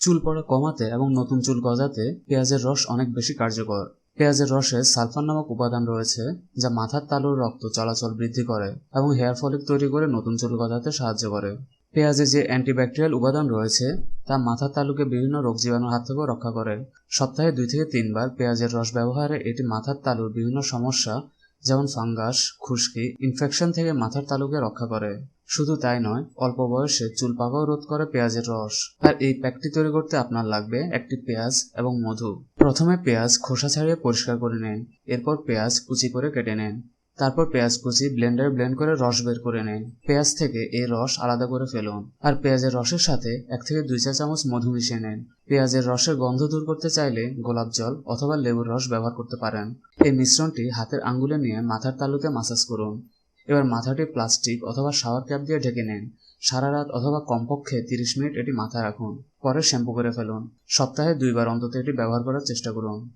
চুল পড়া কমাতে এবং নতুন চুল গজাতে পেঁয়াজের রস অনেক বেশি কার্যকর। পেঁয়াজের রসে সালফার নামক উপাদান রয়েছে, যা মাথার তালুর রক্ত চলাচল বৃদ্ধি করে এবং হেয়ার ফলিক তৈরি করে নতুন চুল গজাতে সাহায্য করে। পেঁয়াজে যে অ্যান্টিব্যাকটেরিয়াল উপাদান রয়েছে, তা মাথার তালুকে বিভিন্ন রোগ জীবাণুর হাত থেকেও রক্ষা করে। সপ্তাহে দুই থেকে তিনবার পেঁয়াজের রস ব্যবহারে এটি মাথার তালুর বিভিন্ন সমস্যা যেমন ফাঙ্গাস, খুশকি ইনফেকশন থেকে মাথার তালুকে রক্ষা করে। শুধু তাই নয়, অল্প বয়সে চুল পাকাও রোধ করে পেঁয়াজের রস। আর এই প্যাকটি তৈরি করতে আপনার লাগবে একটি পেঁয়াজ এবং মধু। প্রথমে পেঁয়াজ খোসা ছাড়িয়ে পরিষ্কার করে নিন, এরপর পেঁয়াজ কুচি করে কেটে নেন। তারপর পেঁয়াজ কুচি ব্লেন্ডারে ব্লেন্ড করে রস বের করে নিন। পেঁয়াজ থেকে এই রস আলাদা করে ফেলুন। আর পেঁয়াজের রসের সাথে এক থেকে দুই চা চামচ মধু মিশিয়ে নিন। পেঁয়াজের রসের গন্ধ দূর করতে চাইলে গোলাপ জল অথবা লেবুর রস ব্যবহার করতে পারেন। এই মিশ্রণটি হাতের আঙ্গুলে নিয়ে মাথার তালুতে মাসাজ করুন। এবার মাথাটি প্লাস্টিক অথবা শাওয়ার ক্যাপ দিয়ে ঢেকে নিন। সারা রাত অথবা কমপক্ষে তিরিশ মিনিট এটি মাথায় রাখুন। পরে শ্যাম্পু করে ফেলুন। সপ্তাহে দুইবার অন্তত এটি ব্যবহার করার চেষ্টা করুন।